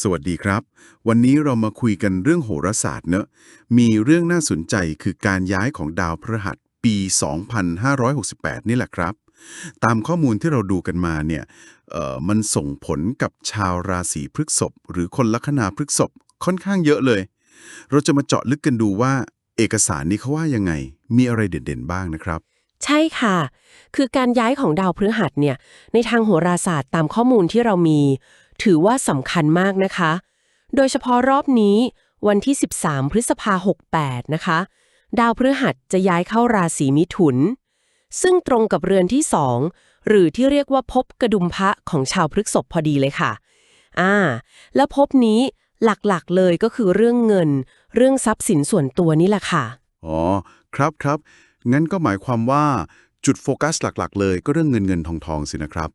สวัสดีครับ วันนี้เรามาคุยกันเรื่องโหราศาสตร์เนอะมีเรื่องน่าสนใจคือการย้ายของดาวพฤหัสปี 2568 นี่แหละครับ ตามข้อมูลที่เราดูกันมาเนี่ยเอ่อมันส่งผลกับชาวราศีพฤกษภหรือคนลัคนาพฤกษภค่อนข้างเยอะเลย เราจะมาเจาะลึกกันดูว่า เอกสารนี้เขาว่ายังไง มีอะไรเด่นๆบ้างนะครับใช่ค่ะ คือการย้ายของดาวพฤหัสเนี่ย ในทางโหราศาสตร์ตามข้อมูลที่เรามี ถือว่าสำคัญมากนะคะ โดยเฉพาะรอบนี้วันที่ 13 พฤษภา68 นะคะ ดาวพฤหัสจะย้ายเข้าราศีมิถุน ซึ่งตรงกับเรือนที่ 2 หรือที่เรียกว่าภพกระดุมพระของชาวพฤกษภพอดีเลยค่ะ อ่า แล้วภพนี้หลักๆเลยก็คือเรื่องเงิน เรื่องทรัพย์สินส่วนตัวนี่แหละค่ะ อ๋อ ครับครับ งั้นก็หมายความว่า จุดโฟกัสหลักๆ เลยก็เรื่องเงินเงินทองทองสินะครับ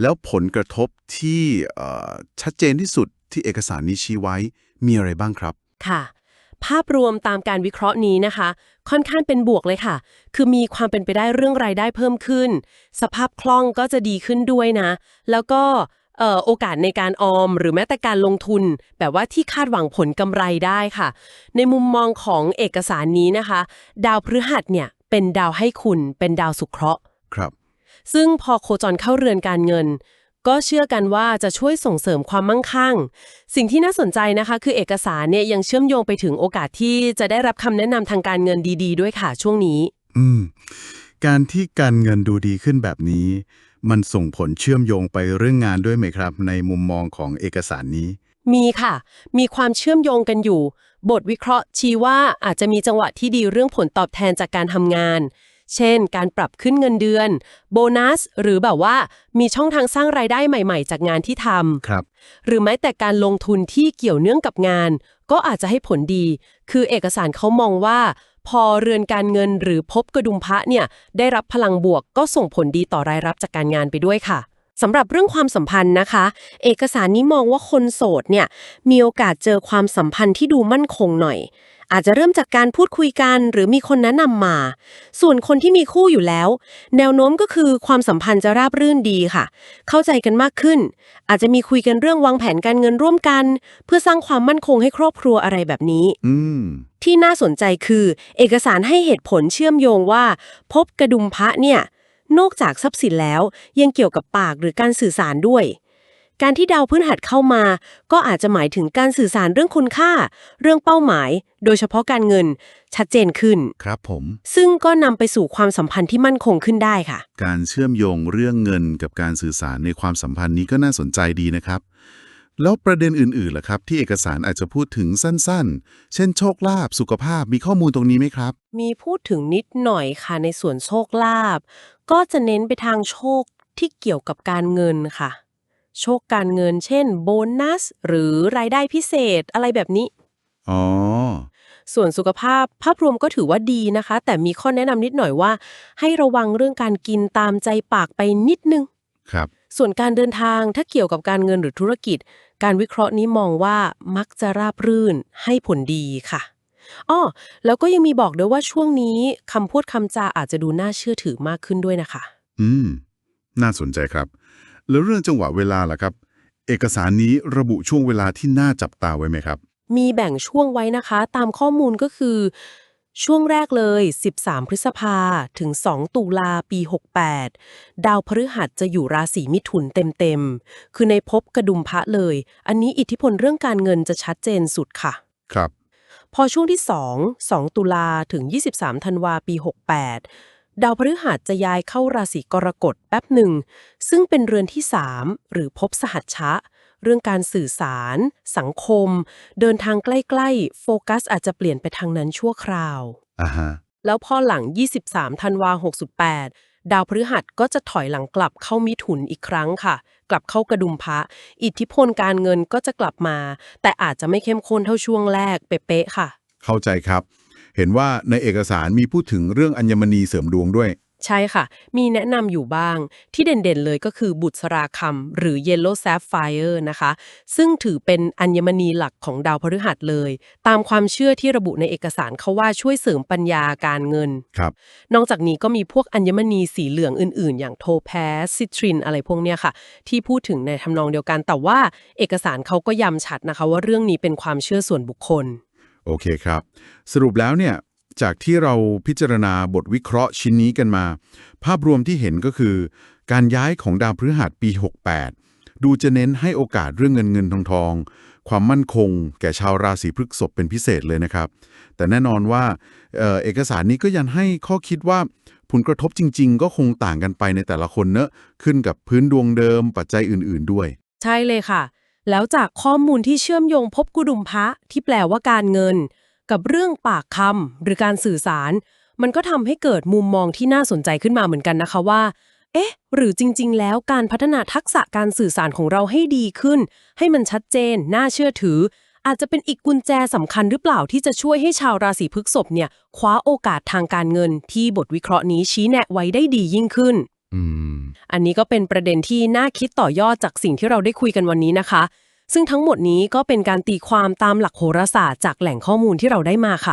แล้วผลกระทบที่ชัดเจนที่สุดที่เอกสารนี้ชี้ไว้มีอะไรบ้างครับ ค่ะ ภาพรวมตามการวิเคราะห์นี้นะคะ ค่อนข้างเป็นบวกเลยค่ะ คือมีความเป็นไปได้เรื่องรายได้เพิ่มขึ้น สภาพคล่องก็จะดีขึ้นด้วยนะ แล้วก็โอกาสในการออมหรือแม้แต่การลงทุน แบบว่าที่คาดหวังผลกำไรได้ค่ะ ในมุมมองของเอกสารนี้นะคะ ดาวพฤหัสเนี่ย เป็นดาวให้คุณเป็นดาวสุขเคราะห์ ครับ ซึ่งพอโคจรเข้าเรือนการเงิน ก็เชื่อกันว่าจะช่วยส่งเสริมความมั่งคั่ง สิ่งที่น่าสนใจนะคะ คือเอกสารเนี่ยยังเชื่อมโยงไปถึงโอกาสที่จะได้รับคำแนะนำทางการเงินดี ๆ ด้วยค่ะช่วงนี้ อืม การที่การเงินดูดีขึ้นแบบนี้ มันส่งผลเชื่อมโยงไปเรื่องงานด้วยไหมครับ ในมุมมองของเอกสารนี้ มีค่ะ มีความเชื่อมโยงกันอยู่ บทวิเคราะห์ชี้ว่าอาจจะมีจังหวะที่ดีเรื่องผลตอบแทนจากการทำงาน เช่น การปรับขึ้นเงินเดือน โบนัส หรือแบบว่ามีช่องทางสร้างรายได้ใหม่ ๆ จากงานที่ทำครับ หรือแม้แต่การลงทุนที่เกี่ยวเนื่องกับงาน ก็อาจจะให้ผลดี คือเอกสารเขามองว่า พอเรือนการเงินหรือพบกระดุมพระเนี่ยได้รับพลังบวกก็ส่งผลดีต่อรายรับจากการงานไปด้วยค่ะ สำหรับเรื่องความสัมพันธ์นะคะ เอกสารนี้มองว่าคนโสดเนี่ยมีโอกาสเจอความสัมพันธ์ที่ดูมั่นคงหน่อย อาจจะเริ่มจากการพูดคุยกัน หรือมีคนแนะนำมา ส่วนคนที่มีคู่อยู่แล้ว แนวโน้มก็คือความสัมพันธ์จะราบรื่นดีค่ะ เข้าใจกันมากขึ้น อาจจะมีคุยกันเรื่องวางแผนการเงินร่วมกัน เพื่อสร้างความมั่นคงให้ครอบครัวอะไรแบบนี้อืมที่น่าสนใจคือ เอกสารให้เหตุผลเชื่อมโยงว่า พบกระดุมพระเนี่ย นอกจากทรัพย์สินแล้ว ยังเกี่ยวกับปากหรือการสื่อสารด้วย การที่ดาวพื้นหัดเข้ามา ก็อาจจะหมายถึงการสื่อสารเรื่องคุณค่า เรื่องเป้าหมาย โดยเฉพาะการเงิน ชัดเจนขึ้น ครับผม ซึ่งก็นำไปสู่ความสัมพันธ์ที่มั่นคงขึ้นได้ค่ะ การเชื่อมโยงเรื่องเงินกับการสื่อสารในความสัมพันธ์นี้ก็น่าสนใจดีนะครับ แล้วประเด็นอื่นๆล่ะครับ ที่เอกสารอาจจะพูดถึงสั้นๆ เช่น โชคลาภสุขภาพมีข้อมูลตรงนี้ไหมครับ มีพูดถึงนิดหน่อยค่ะในส่วนโชคลาภ ก็จะเน้นไปทางโชคที่เกี่ยวกับการเงินค่ะ โชคการเงิน เช่น โบนัส หรือรายได้พิเศษอะไรแบบนี้ อ๋อ ส่วนสุขภาพภาพรวมก็ถือว่าดีนะคะ แต่มีข้อแนะนำนิดหน่อยว่า ให้ระวังเรื่องการกินตามใจปากไปนิดนึง ครับ ส่วนการเดินทางถ้าเกี่ยวกับการเงินหรือธุรกิจ การวิเคราะห์นี้มองว่ามักจะราบรื่นให้ผลดีค่ะ อ้อแล้วก็ยังมีบอกด้วยว่าช่วงนี้คำพูดคำจาอาจจะดูน่าเชื่อถือมากขึ้นด้วยนะคะ อืม น่าสนใจครับ แล้วเรื่องจังหวะเวลาล่ะครับ เอกสารนี้ระบุช่วงเวลาที่น่าจับตาไว้ไหมครับ มีแบ่งช่วงไว้นะคะ ตามข้อมูลก็คือ ช่วงแรกเลย 13 พฤษภาถึง 2 ตุลาปี 68 ดาวพฤหัสจะอยู่ราศีมิถุนเต็มๆ คือในภพกระดุมพระเลย อันนี้อิทธิพลเรื่องการเงินจะชัดเจนสุดค่ะ ครับ พอช่วงที่ 2 2 ตุลาถึง 23 ธันวาปี 68 ดาวพฤหัสจะย้ายเข้าราศีกรกฎแป๊บหนึ่ง ซึ่งเป็นเรือนที่ 3 หรือภพสหัชชะ เรื่องการสื่อสาร สังคม เดินทางใกล้ๆ โฟกัสอาจจะเปลี่ยนไปทางนั้นชั่วคราว อ่าฮะ แล้วพอหลัง 23 ธันวา68 ดาวพฤหัสก็จะถอยหลังกลับเข้ามิถุนอีกครั้งค่ะ กลับเข้ากระดุมพระ อิทธิพลการเงินก็จะกลับมา แต่อาจจะไม่เข้มข้นเท่าช่วงแรกเป๊ะๆค่ะ เข้าใจครับ เห็นว่าในเอกสารมีพูดถึงเรื่องอัญมณีเสริมดวงด้วย ใช่ค่ะ มีแนะนำอยู่บ้าง ที่เด่นๆเลยก็คือบุษราคำหรือ Yellow Sapphire นะคะ ซึ่งถือเป็นอัญมณีหลักของดาวพฤหัสเลย ตามความเชื่อที่ระบุในเอกสารเขาว่าช่วยเสริมปัญญาการเงิน ครับ นอกจากนี้ก็มีพวกอัญมณีสีเหลืองอื่นๆ อย่างโทแพสซิตรินอะไรพวกเนี้ยค่ะ ที่พูดถึงในทำนองเดียวกัน แต่ว่าเอกสารเขาก็ย้ำชัดนะคะ ว่าเรื่องนี้เป็นความเชื่อส่วนบุคคล โอเคครับ สรุปแล้วเนี่ย จากที่เราพิจารณาบทวิเคราะห์ชิ้นนี้กันมา ภาพรวมที่เห็นก็คือ การย้ายของดาวพฤหัสปี 68 ดูจะเน้นให้โอกาสเรื่องเงินเงินทองทอง ความมั่นคง แก่ชาวราศีพฤษภเป็นพิเศษเลยนะครับ แต่แน่นอนว่าเอเอกสารนี้ก็ยังให้ข้อคิดว่าผลกระทบจริง ๆ ก็คงต่างกันไปในแต่ละคนเนอะขึ้นกับพื้นดวงเดิมปัจจัยอื่น ๆ ด้วย ใช่เลยค่ะ แล้วจากข้อมูลที่เชื่อมโยงพบกุดุมพระที่แปลว่าการเงิน กับเรื่องปากคำหรือการสื่อสาร มันก็ทำให้เกิดมุมมองที่น่าสนใจขึ้นมาเหมือนกันนะคะว่า เอ๊ะ หรือจริง ๆ แล้วการพัฒนาทักษะการสื่อสารของเราให้ดีขึ้น ให้มันชัดเจน น่าเชื่อถือ อาจจะเป็นอีกกุญแจสำคัญหรือเปล่าที่จะช่วยให้ชาวราศีพฤษภเนี่ยคว้าโอกาสทางการเงินที่บทวิเคราะห์นี้ชี้แนะไว้ได้ดียิ่งขึ้นอืมอันนี้ก็เป็นประเด็นที่น่าคิดต่อยอดจากสิ่งที่เราได้คุยกันวันนี้นะคะ ซึ่งทั้งหมดนี้ก็เป็นการตีความตามหลักโหราศาสตร์จากแหล่งข้อมูลที่เราได้มาค่ะ